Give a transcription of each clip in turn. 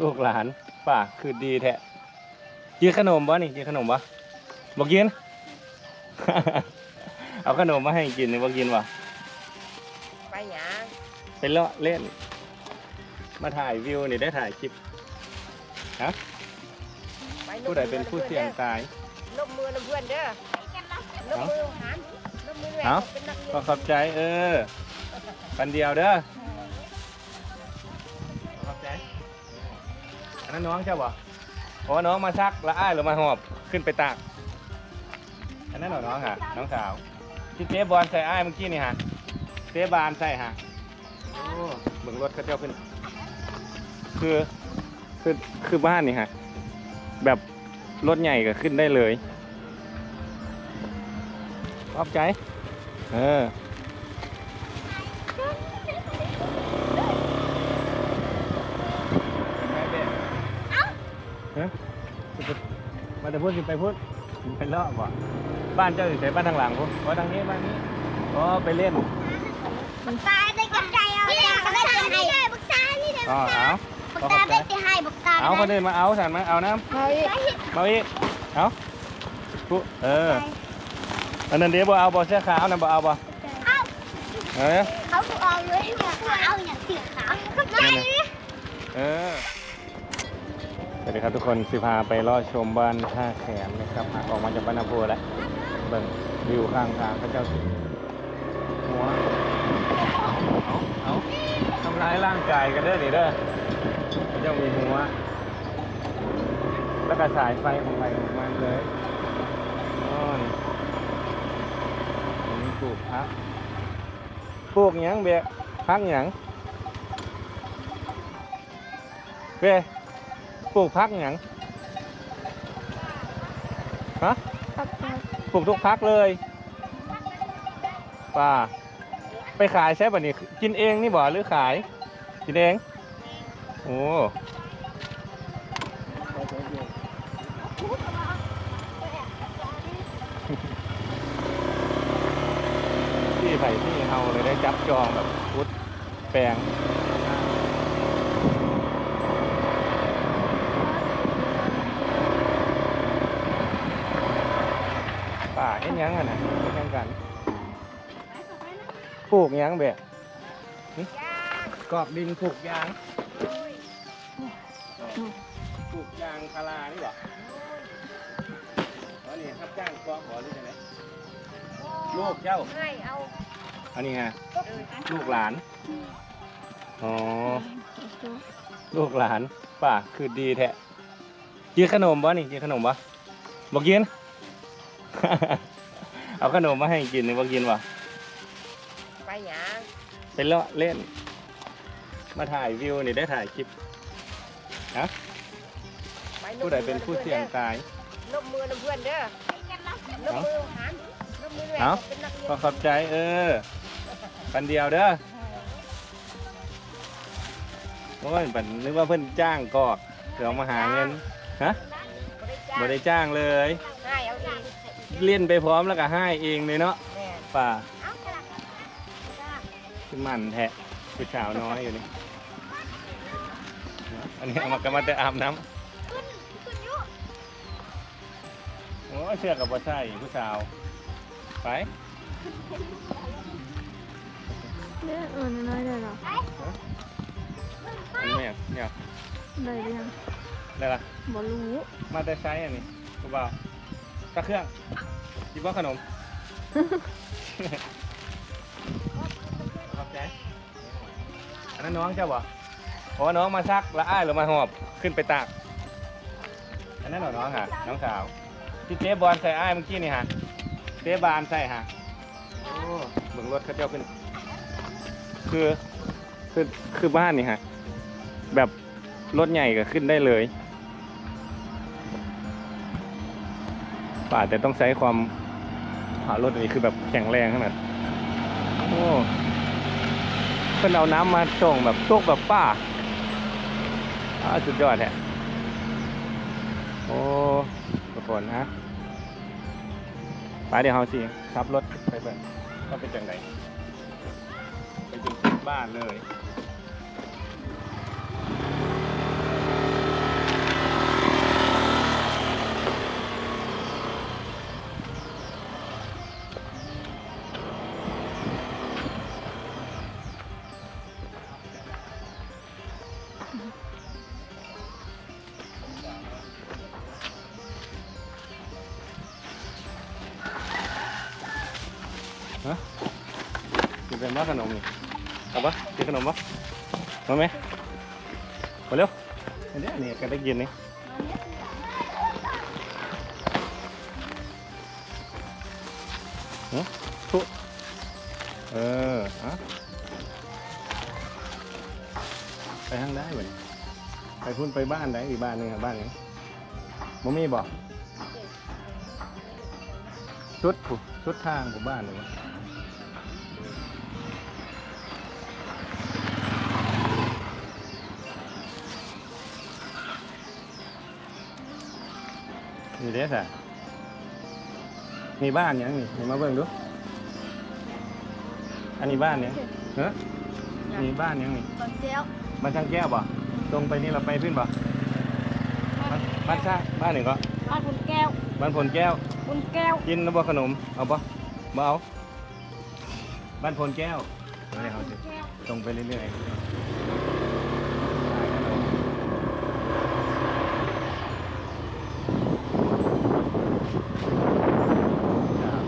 ลูกหลานป่าคือดีแท้กินขนมบ่นี่กินขนมบ่บ่กิน เอาขนมมาให้กินนี่บ่กินบ่ไปหยังไปเลาะเล่น มาถ่ายวิวนี่ได้ถ่ายคลิป ไปผู้ใดเป็นผู้เสี่ยงตาย ลบมือน้ำเพื่อนเด้อลบมือหันลบมือแหวเอ้ากเป็นนักเรียก็นขอบใจเออปันเดียวเด้อ นนั้นน้องเจ้าบ่โอ้น้องมาซักแล้วอ้ายหรือมาหอบขึ้นไปตากอันนั้นเหรอน้องฮะน้องสาวที่เตะบอลใส่อ้ายเมื่อกี้นี่ฮะเตะบานใส่ฮะโอ้เบิ่งรถเขาเจ้าขึ้น คือคือคือบ้านนี่ฮะแบบรถใหญ่ก็ขึ้นได้เลยขอบใจ เออะมาแต่พูดสิไปพูดไปเลาะบ่บ้านเจ้าอยู่ไหนบ้านทางหลังพูดว่าทางนี้บ้านนี้อ๋อไปเล่นบักตาได้กับใจเอาเนี่ยบักตาได้ได้บักตานี่เด้อ๋อเอาบักตาได้ที่ให้บักตาเอาเขาเดินมาเอาสันมาเอาน้เฮ้ยำมาอีกเอาปุ๊เอออันนั้นเดี๋ยวบ่เอาบ่เสื้อขาวนั่นบ่เอาบ่เอาเออเขาเอาเลยว่าเอาอย่างสีขาวเออ วัสดีครับทุกคนสิพาไปลอดชมบ้านท่าแขมนะครับออกมาจากบ้านนาโพแล้วเบิ่งวิวข้างทางพระเจ้าสิหัวเอาเอาทำร้ายร่างกายกันเด้อนี่เด้อพระเจ้ามีหัวแล้วก็สายไฟของไฟของมันเลยอ้อนอันนี้ปลูกพักปลูกหยังเบะพักหยังเบะ ปลูกพักหยังฮะปลูกทุกพักเลยป่าไปขายใช่ป่ะนี่กินเองนี่บ่หรือขาย กินเอง โอ้ที่ไผ่ที่เฮาเลยได้จับจองแบบพุดแปลงป่าเอ็นห ยังอะนะเอ็นยังกันปลูกยังแบบกรอกดินปลูกยางปลูกยางพารานี่หรออ๋อนี่ครับจ้างกองบ่หรือไงลูกเจ้าให้เอาอันนี้ไงลูกหลาน อ๋อ ลูกหลานป่าคือดีแท้กินขนมบ่นี่กินขนมบ่บ่กิน เอาขนมมาให้กินนี่บ่กินบ่ไปหยังไปเลาะเล่น มาถ่ายวิวนี่ได้ถ่ายคลิปไปลบผู้ใดเป็นผู้เสี่ยงตาย ลบมือน้ำเพื่อนเด้อลบมือหันลบมือแหวกเอ้า เป็นนักเรียนก็ขอบใจเออปันเดียวเด้อโอ้ยปันนึกว่าเพิ่นจ้างกอกเดี๋ยวมาหาเงิน ฮะบ่ได้จ้างบ่ได้จ้างเลย ให้เอาเอง เล่นไปพร้อมแล้วก็ให้เองเลยเนาะแม่นป่าเอากระดาษคือมันแทะผู้สาวน้อยอยู่นี่อันนี้เอามากำมาแต่อาบน้ขึ้นขึ้นยุำโอ้ยเสื้อกับบ่ใช่ผู้สาวไปเนี่ยเออน้อยๆเลยเหรออันนี้เนี่ยเนี่ยได้หรือยังได้ละ บอรู้มาแต่ใช้อันนี้กูบ่าวตะเครื่อง กินว่าขนม ขอบใจอันนั้นน้องเจ้าบ่โอ้น้องมาซักแล้วอ้ายหรือมาหอบขึ้นไปตาก อันนั้นเหรอน้องฮะน้องสาว ที่เตะบอลใส่อ้ายเมื่อกี้นี่ฮะเตะบานใส่ฮะโอ้เบิ่งรถเขาเจ้าขึ้น คือคือคือบ้านนี่ฮะ แบบรถใหญ่ก็ขึ้นได้เลยป่าแต่ต้องใช้ความ ผ่ารถอันนี้คือแบบแข็งแรงขนาดโอ้เพิ่นเอาน้ำมาส่งแบบตกแบบป้าอ้าสุดยอดแฮะโอ้ทุกนฮะไปเดี๋ยวเฮาสิขับรถไปเบิ่งว่าเป็นจังไดไปจนถึงบ้านเลย มาขนมเอาปะกินขนมปะมาไหมมาเร็วอันนี้นี่กันได้ยินนี่ฮะทุเออฮะไปทางได้เหมือนไปพุ่นไปบ้านไหนอีกบ้านหนึงอะบ้านนบ่มีบอกชุดผู้ชุดทางของบ้านเลยวะ นี่เด้อสะมีบ้านยังนี่เห็นมาเบิ่งดู อันนี้บ้านเนี่ยเฮ้มีบ้านยังนี่ตอนเดียวบ้านช่างแก้วบ่ตรงไปนี่เราไปขึ้นบ่บ้านบ้านช่างบ้านหนึ่งก็บ้านคุณแก้วบ้านผลแก้วคุณแก้ว กินแล้วบ่ขนม เอาบ่บ่เอา บ้านผลแก้วเอาเลยเอาสิตรงไปเรื่อยๆขายขนมครับ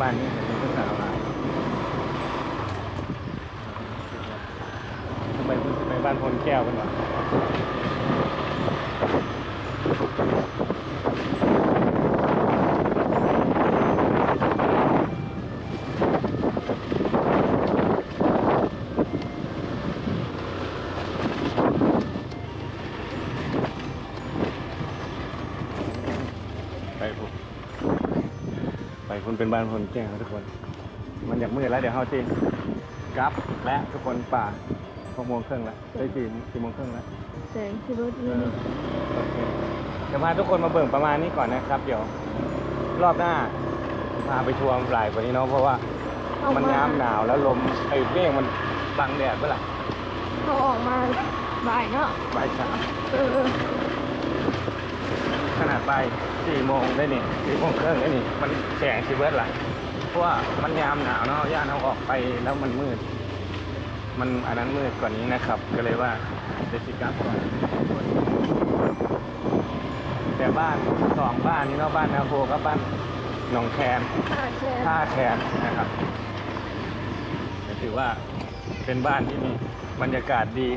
บ้านนี้เป็นภาษาลาวทำไมคุณไปบ้านพลแก้วกันวะ ไปพุ่น ไปพุ่นเป็นบ้านคนแก่ทุกคน มันอยากมืดแล้วเดี๋ยวเฮาจีกลับและทุกคนป่าหกโมงครึ่งแล้วได้สี่สี่โมงครึ่งแล้วแสงที่รถเอนี่อโอเคจะพาทุกคนมาเบิ่งประมาณนี้ก่อนนะครับ เดี๋ยวรอบหน้าพาไปทัวร์หลายกว่านี้เนาะเพราะว่ามันน้ำหนาวแล้วลมไอ้เมฆมันบังแดดเมื่อไหร่เขาออกมาบ่ายเนาะบ่ายสามเออ ขนาดไปสี่โมงได้นี่สี่โมงครึ่งได้นี่ มันแสงสิเบิร์ดละเพราะว่ามันยามหนาวเนาะย่านเอาออกไปแล้วมันมืด มันอันนั้นมืดกว่านี้นะครับ ก็เลยว่าเดซิกลับก่อนแต่บ้านสองบ้านนี้เนาะบ้านนาโพกับบ้านหนองแคนขาดแค่ท่าแคนนะครับก็ถือว่าเป็นบ้านที่มีบรรยากาศดี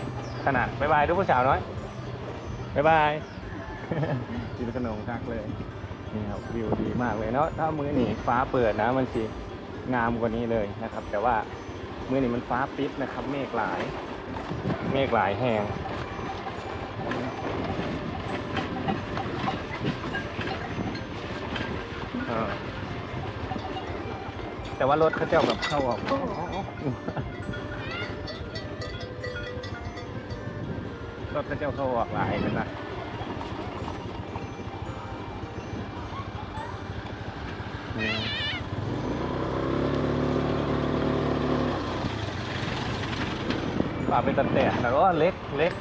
ขนาดบ๊ายบายทุกผู้สาวน้อยบ๊ายบาย กินขนมคักเลยนี่ครับวิวดีมากเลยเนาะถ้ามื้อนี้ฟ้าเปิดนะมันสิงามกว่านี้เลยนะครับ แต่ว่ามื้อนี้มันฟ้าปิดนะครับ เมฆหลาย เมฆหลายแห้งแต่ว่ารถเขาเจ้าแบบเข้าออกรถเขาเจ้าเข้าออกหลายกันนะ ป่าเป็นตันแต่แล้วก็เล็กเล็ก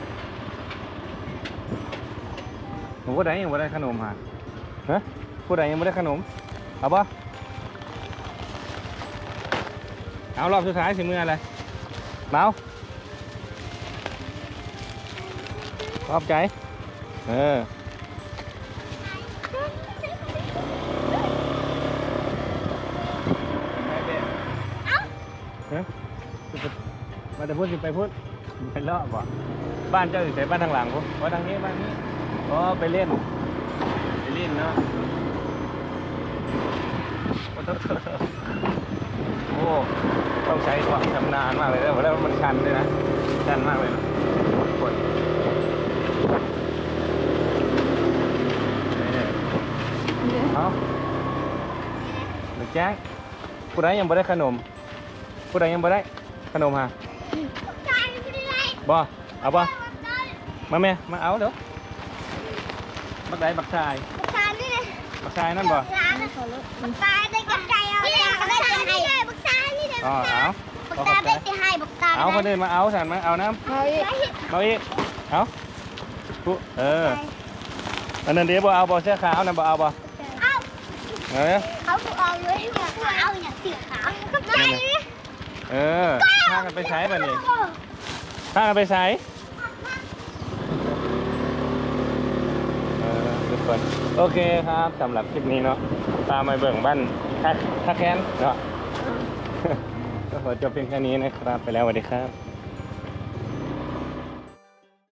หนูผู้ใดยังไม่ได้ขนมฮะฮะผู้ใดยังไม่ได้ขนม เอาปะเอารอบสุดท้ายสิมืออะไรเมาขอบใจ เออ มาแต่พูดสิไปพูดไปเลาะบ่บ้านเจ้าอยู่ไหนบ้านทางหลังปุ๊ว่าทางนี้บ้านนี้อ๋อไปเล่น ไปเล่นเนาะโอ้ต้องใช้ความชำนาญมากเลยแล้วแล้วมันชันด้วยนะชันมากเลยนะกดนี่เนี่ยเอาหรือแจ้งผู้ใดยังบ่ได้ขนมผู้ใดยังบ่ได้ขนมฮะใจไม่ได้ไร บ่เอาบ่มาแม่มาเอาเดี๋ยวบักไดบักชายบักซานี่เลยบักชายนั่นบ่บักซาบักซาได้กับใจเอาเนี่ยบักซานี่เลยบักซานี่เลยอ๋อเอาบักซาได้ไปให้บักซาเอาคนอื่นมาเอาสันมาเอาน้เอาอีกำเอาอีกเอาปุ๊เอออันนั้นเดี๋ยวบ่เอาบ่เสื้อขาวนั่นบ่เอาบ่เอาเออเขาถูกเอาเลยเอาอย่างสีขาวก็ไปนี่เออพากันไปใช้ป่ะนี่ พากันไปใช้เออทุกคนโอเคครับสำหรับคลิปนี้เนาะตามไปเบิ่งบ้านถ้าถ้าแค้นเนาะก็ขอจบเพียงแค่นี้นะครับ ไปแล้วสวัสดีครับ